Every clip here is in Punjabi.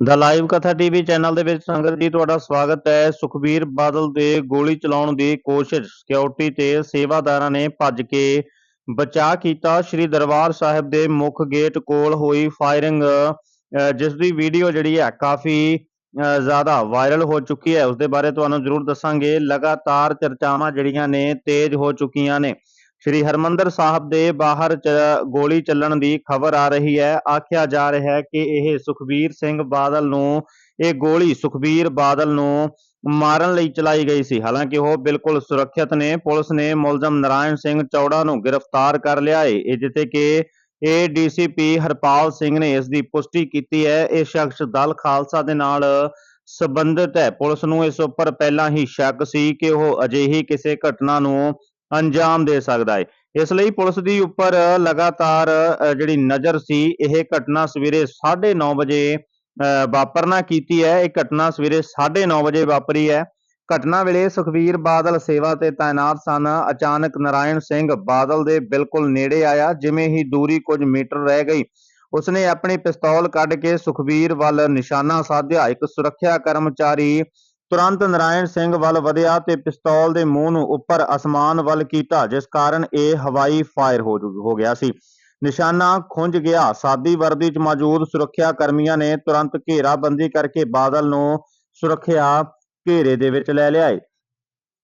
ਦਾ ਲਾਈਵ ਕਥਾ ਟੀਵੀ ਚੈਨਲ ਦੇ ਵਿੱਚ ਸੰਗਤ ਜੀ ਤੁਹਾਡਾ ਸਵਾਗਤ ਹੈ। ਸੁਖਬੀਰ ਬਾਦਲ ਦੇ ਗੋਲੀ ਚਲਾਉਣ ਦੀ ਕੋਸ਼ਿਸ਼ ਸਿਕਿਉਰਿਟੀ ਤੇ ਸੇਵਾਦਾਰਾਂ ਨੇ ਭੱਜ ਕੇ ਬਚਾਅ ਕੀਤਾ। ਸ੍ਰੀ ਦਰਬਾਰ ਸਾਹਿਬ ਦੇ ਮੁੱਖ ਗੇਟ ਕੋਲ ਹੋਈ ਫਾਇਰਿੰਗ ਅ, ਜਿਸ ਦੀ ਵੀਡੀਓ ਜਿਹੜੀ ਹੈ ਕਾਫੀ ਅ, ਜ਼ਿਆਦਾ ਵਾਇਰਲ ਹੋ ਚੁੱਕੀ ਹੈ। ਉਸ ਦੇ ਬਾਰੇ ਤੁਹਾਨੂੰ ਜ਼ਰੂਰ ਦੱਸਾਂਗੇ। ਲਗਾਤਾਰ ਚਰਚਾਵਾਂ ਜਿਹੜੀਆਂ ਨੇ ਤੇਜ਼ ਹੋ ਚੁੱਕੀਆਂ ਨੇ। ਸ਼੍ਰੀ ਹਰਮੰਦਰ ਸਾਹਿਬ ਦੇ ਬਾਹਰ ਗੋਲੀ ਚੱਲਣ ਦੀ ਖਬਰ ਆ ਰਹੀ ਹੈ। ਆਖਿਆ ਜਾ ਰਿਹਾ ਹੈ ਕਿ ਇਹ ਸੁਖਬੀਰ ਸਿੰਘ ਬਾਦਲ ਨੂੰ, ਇਹ ਗੋਲੀ ਸੁਖਬੀਰ ਬਾਦਲ ਨੂੰ ਮਾਰਨ ਲਈ ਚਲਾਈ ਗਈ ਸੀ। ਹਾਲਾਂਕਿ ਉਹ ਬਿਲਕੁਲ ਸੁਰੱਖਿਅਤ ਨੇ। ਪੁਲਿਸ ਨੇ ਮੁਲਜ਼ਮ ਨਾਰਾਇਣ ਸਿੰਘ ਚੌੜਾ ਨੂੰ ਗ੍ਰਿਫਤਾਰ ਕਰ ਲਿਆ ਹੈ। ਇਹ ਜਿੱਥੇ ਕਿ ਏਡੀਸੀਪੀ ਹਰਪਾਲ ਸਿੰਘ ਨੇ ਇਸ ਦੀ ਪੁਸ਼ਟੀ ਕੀਤੀ ਹੈ। ਇਹ ਸ਼ਖਸ ਦਲ ਖਾਲਸਾ ਦੇ ਨਾਲ ਸੰਬੰਧਿਤ ਹੈ। ਪੁਲਿਸ ਨੂੰ ਇਸ ਉੱਪਰ ਪਹਿਲਾਂ ਹੀ ਸ਼ੱਕ ਸੀ ਕਿ ਉਹ ਅਜਿਹੀ ਕਿਸੇ ਘਟਨਾ ਨੂੰ ਅੰਜਾਮ ਦੇ ਸਕਦਾ ਹੈ ਇਸ ਲਈ ਪੁਲਿਸ ਦੀ ਉੱਪਰ ਲਗਾਤਾਰ ਜਿਹੜੀ ਨਜ਼ਰ ਸੀ, ਇਹ ਘਟਨਾ ਸਵੇਰੇ 9:30 ਵਜੇ ਵਾਪਰਨਾ ਕੀਤੀ ਹੈ। ਇਹ ਘਟਨਾ ਸਵੇਰੇ 9:30 ਵਜੇ ਵਾਪਰੀ ਹੈ। ਘਟਨਾ ਵੇਲੇ ਸੁਖਬੀਰ ਬਾਦਲ ਸੇਵਾ ਤੇ ਤਾਇਨਾਤ ਸਨ। ਅਚਾਨਕ ਨਾਰਾਇਣ ਸਿੰਘ ਬਾਦਲ ਦੇ ਬਿਲਕੁਲ ਨੇੜੇ ਆਇਆ, ਜਿਵੇਂ ਹੀ ਦੂਰੀ ਕੁਝ ਮੀਟਰ ਰਹਿ ਗਈ। ਉਸਨੇ ਆਪਣੀ ਪਿਸਤੌਲ ਕੱਢ ਕੇ ਸੁਖਬੀਰ ਵੱਲ ਨਿਸ਼ਾਨਾ ਸਾਧਿਆ। ਇੱਕ ਸੁਰੱਖਿਆ ਕਰਮਚਾਰੀ ਤੁਰੰਤ ਨਾਰਾਇਣ ਸਿੰਘ ਵੱਲ ਵਧਿਆ ਤੇ ਪਿਸਤੌਲ ਦੇ ਮੂੰਹ ਨੂੰ ਉੱਪਰ ਅਸਮਾਨ ਵੱਲ ਕੀਤਾ, ਜਿਸ ਕਾਰਨ ਇਹ ਹਵਾਈ ਫਾਇਰ ਹੋ ਗਿਆ ਸੀ। ਨਿਸ਼ਾਨਾ ਖੁੰਝ ਗਿਆ। ਸਾਦੀ ਵਰਦੀ 'ਚ ਮੌਜੂਦ ਸੁਰੱਖਿਆ ਕਰਮੀਆਂ ਨੇ ਤੁਰੰਤ ਘੇਰਾਬੰਦੀ ਕਰਕੇ ਬਾਦਲ ਨੂੰ ਸੁਰੱਖਿਆ ਘੇਰੇ ਦੇ ਵਿੱਚ ਲੈ ਲਿਆ ਏ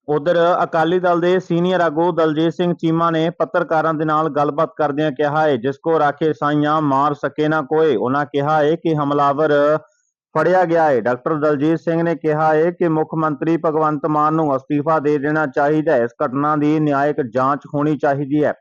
ਉਧਰ ਅਕਾਲੀ ਦਲ ਦੇ ਸੀਨੀਅਰ ਆਗੂ ਦਲਜੀਤ ਸਿੰਘ ਚੀਮਾ ਨੇ ਪੱਤਰਕਾਰਾਂ ਦੇ ਨਾਲ ਗੱਲਬਾਤ ਕਰਦਿਆਂ ਕਿਹਾ ਹੈ, ਜਿਸ ਕੋ ਰਾਖੇ ਸਾਈਆਂ ਮਾਰ ਸਕੇ ਨਾ ਕੋਈ, ਉਹਨਾਂ ਕਿਹਾ ਹੈ ਕਿ ਹਮਲਾਵਰ ਫੜਿਆ ਗਿਆ ਹੈ। ਡਾਕਟਰ ਦਲਜੀਤ ਸਿੰਘ ਨੇ ਕਿਹਾ ਹੈ ਕਿ ਮੁੱਖ ਮੰਤਰੀ ਭਗਵੰਤ ਮਾਨ ਨੂੰ ਅਸਤੀਫਾ ਦੇ ਦੇਣਾ ਚਾਹੀਦਾ ਹੈ। ਇਸ ਘਟਨਾ ਦੀ ਨਿਆਇਕ ਜਾਂਚ ਹੋਣੀ ਚਾਹੀਦੀ ਹੈ।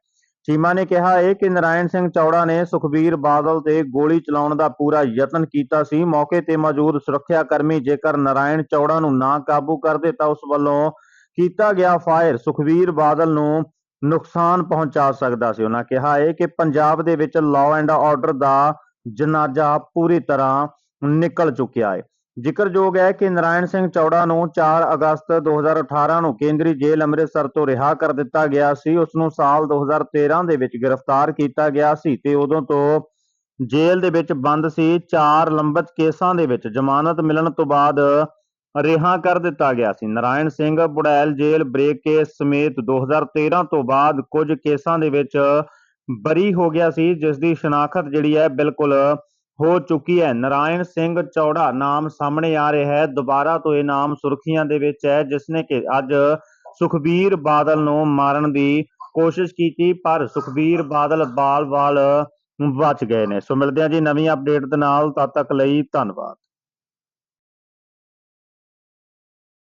ਚੀਮਾ ਨੇ ਕਿਹਾ ਹੈ ਕਿ ਨਰਾਇਣ ਸਿੰਘ ਚੌੜਾ ਨੇ ਸੁਖਬੀਰ ਬਾਦਲ ਤੇ ਗੋਲੀ ਚਲਾਉਣ ਦਾ ਪੂਰਾ ਯਤਨ ਕੀਤਾ ਸੀ। ਮੌਕੇ ਤੇ ਮੌਜੂਦ ਸੁਰੱਖਿਆ ਕਰਮੀ ਜੇਕਰ ਨਰਾਇਣ ਚੌੜਾ ਨੂੰ ਨਾ ਕਾਬੂ ਕਰਦੇ ਤਾਂ ਉਸ ਵੱਲੋਂ ਕੀਤਾ ਗਿਆ ਫਾਇਰ ਸੁਖਬੀਰ ਬਾਦਲ ਨੂੰ ਨੁਕਸਾਨ ਪਹੁੰਚਾ ਸਕਦਾ ਸੀ। ਉਹਨਾਂ ਕਿਹਾ ਹੈ ਕਿ ਪੰਜਾਬ ਦੇ ਵਿੱਚ ਲਾਅ ਐਂਡ ਆਰਡਰ ਦਾ ਜਨਾਜ਼ਾ ਪੂਰੀ ਤਰ੍ਹਾਂ ਨਿਕਲ ਚੁੱਕਿਆ ਹੈ। ਜ਼ਿਕਰਯੋਗ ਹੈ ਕਿ ਨਰਾਇਣ ਸਿੰਘ ਚੌੜਾ ਨੂੰ 4 ਅਗਸਤ 2018 ਨੂੰ ਕੇਂਦਰੀ ਜੇਲ੍ਹ ਅੰਮ੍ਰਿਤਸਰ ਤੋਂ ਰਿਹਾ ਕਰ ਦਿੱਤਾ ਗਿਆ ਸੀ। ਉਸ ਨੂੰ ਸਾਲ 2013 ਦੇ ਵਿੱਚ ਗ੍ਰਿਫਤਾਰ ਕੀਤਾ ਗਿਆ ਸੀ ਤੇ ਉਦੋਂ ਤੋਂ ਜੇਲ੍ਹ ਦੇ ਵਿੱਚ ਬੰਦ ਸੀ। ਚਾਰ ਲੰਬਤ ਕੇਸਾਂ ਦੇ ਵਿੱਚ ਜ਼ਮਾਨਤ ਮਿਲਣ ਤੋਂ ਬਾਅਦ ਰਿਹਾ ਕਰ ਦਿੱਤਾ ਗਿਆ ਸੀ। Narain Singh Burail jail break case ਸਮੇਤ 2013 ਤੋਂ ਬਾਅਦ ਕੁਝ ਕੇਸਾਂ ਦੇ ਵਿੱਚ ਬਰੀ ਹੋ ਗਿਆ ਸੀ, ਜਿਸ ਦੀ ਸ਼ਨਾਖਤ ਜਿਹੜੀ ਹੈ ਬਿਲਕੁਲ ਹੋ ਚੁੱਕੀ ਹੈ। ਨਾਰਾਇਣ ਸਿੰਘ ਚੌੜਾ ਨਾਮ ਸਾਹਮਣੇ ਆ ਰਿਹਾ ਹੈ। ਦੁਬਾਰਾ ਤੋਂ ਇਹ ਨਾਮ ਸੁਰਖੀਆਂ ਦੇ ਵਿੱਚ ਹੈ ਜਿਸ ਨੇ ਕਿ ਅੱਜ ਸੁਖਬੀਰ ਬਾਦਲ ਨੂੰ ਮਾਰਨ ਦੀ ਕੋਸ਼ਿਸ਼ ਕੀਤੀ, ਪਰ ਸੁਖਬੀਰ ਬਾਦਲ ਬਾਲ-ਬਾਲ ਬਚ ਗਏ ਨੇ। ਸੋ ਮਿਲਦੇ ਹਾਂ ਜੀ ਨਵੀਂ ਅਪਡੇਟ ਦੇ ਨਾਲ। ਤਦ ਤੱਕ ਲਈ ਧੰਨਵਾਦ।